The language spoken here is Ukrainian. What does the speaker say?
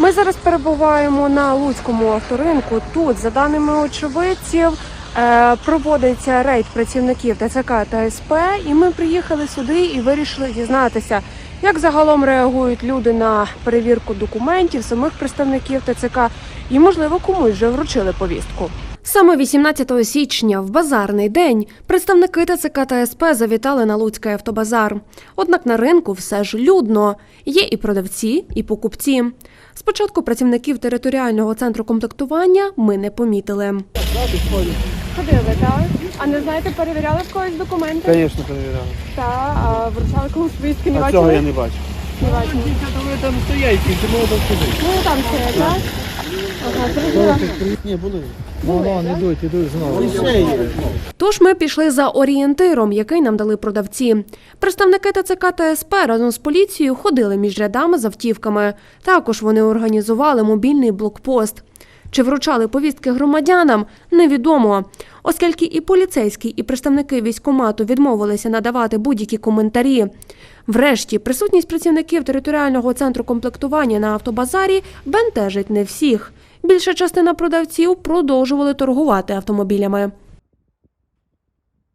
Ми зараз перебуваємо на Луцькому авторинку. Тут, за даними очевидців, е, проводиться рейд працівників ТЦК та СП, і ми приїхали сюди і вирішили дізнатися, як загалом реагують люди на перевірку документів самих представників ТЦК, і можливо комусь вже вручили повістку. Саме 18 січня, в базарний день, представники ТЦК та СП завітали на Луцький автобазар. Однак на ринку все ж людно. Є і продавці, і покупці. Спочатку працівників територіального центру комплектування ми не помітили. Ходили, так? А не знаєте, перевіряли в когось документи? Звісно, перевіряли. Так, а вручали комусь повістки, не А цього я не бачу. Не бачили. Ви там стоять, і чому там сидить? Ну там стоять, так? Ні, були. Знову. Тож ми пішли за орієнтиром, який нам дали продавці. Представники ТЦК та СП разом з поліцією ходили між рядами з автівками. Також вони організували мобільний блокпост. Чи вручали повістки громадянам, невідомо, оскільки і поліцейські, і представники військкомату відмовилися надавати будь-які коментарі. Врешті, присутність працівників територіального центру комплектування на автобазарі бентежить не всіх. Більша частина продавців продовжували торгувати автомобілями.